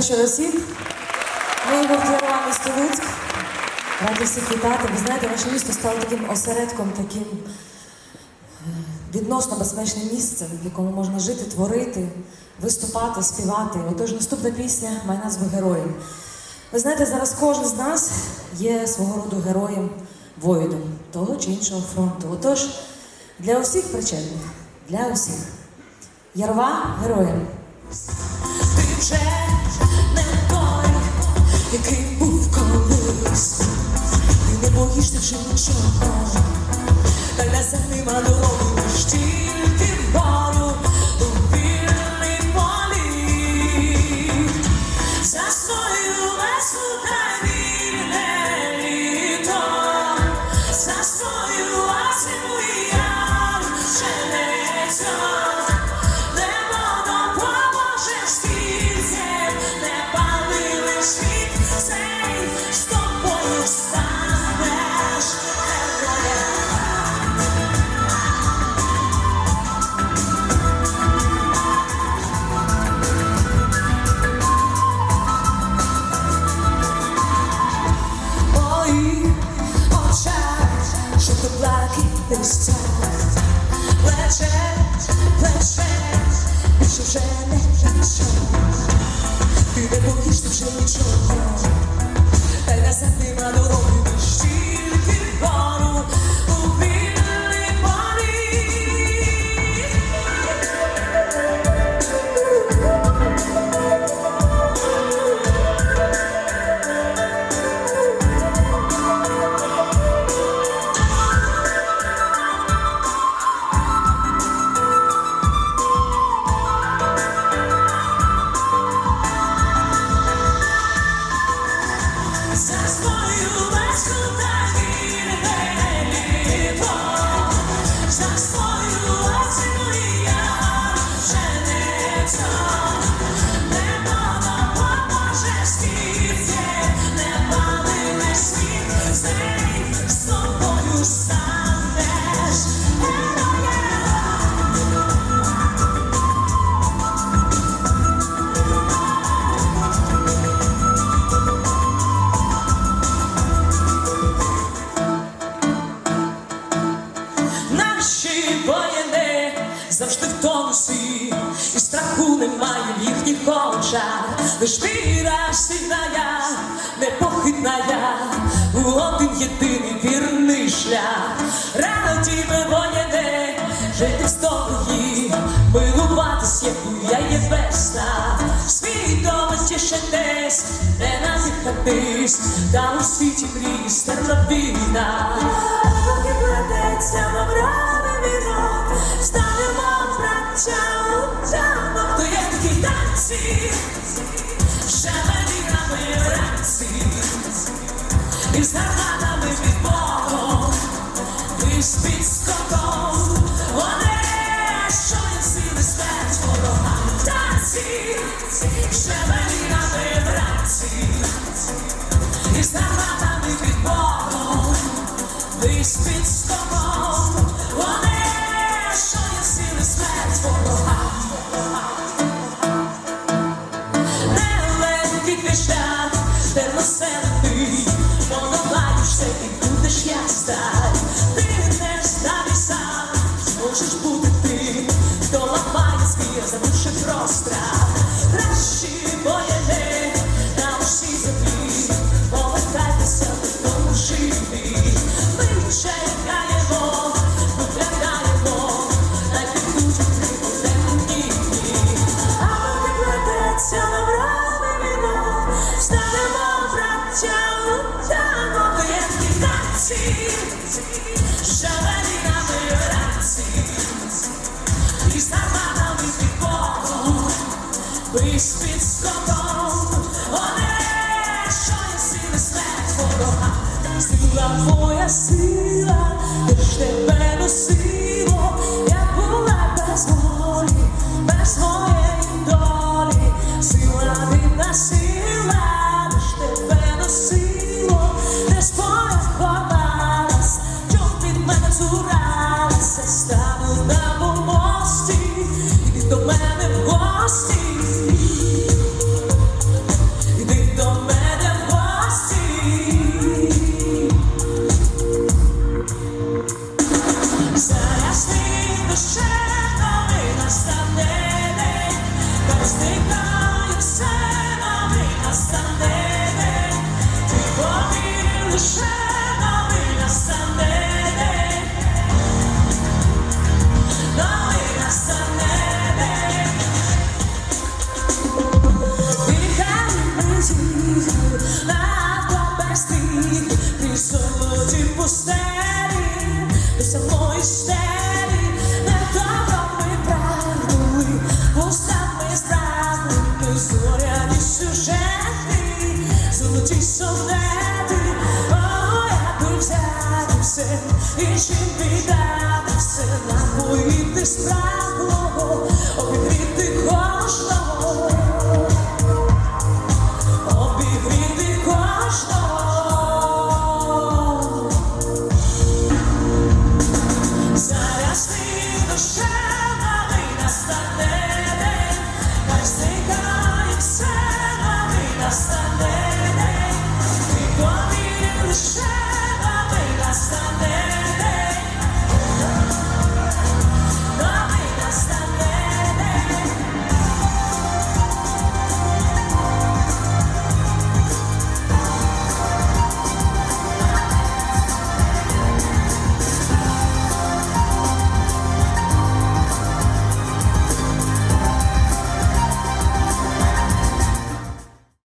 Добрий вечір. Ми Євгенія місто Луцьк. Раді всіх вітати. Ви знаєте, наше місто стало таким осередком, таким е, відносно безпечним місцем, в якому можна жити, творити, виступати, співати. Отож, наступна пісня має назву Герої. Ви знаєте, зараз кожен з нас є свого роду героєм воїном того чи іншого фронту. Отож, для усіх причетних, для усіх. Ярва героєм. Ти вже який був колись. Ти не боїшся вже нічого. Та для нема дороги лиш тільки вгору тонусі, і страху немає в їхніх очах. Лиш віра сильная, непохитная, у один єдиний вірний шлях. Рано тебе воїни, жити в стороні, милуватись, як я є весна. Свідомо тішитись, не надихатись, та у світі мрії стерла війна. Поки плететься мавравий ворога, сила моя сила, де ж тебе носило,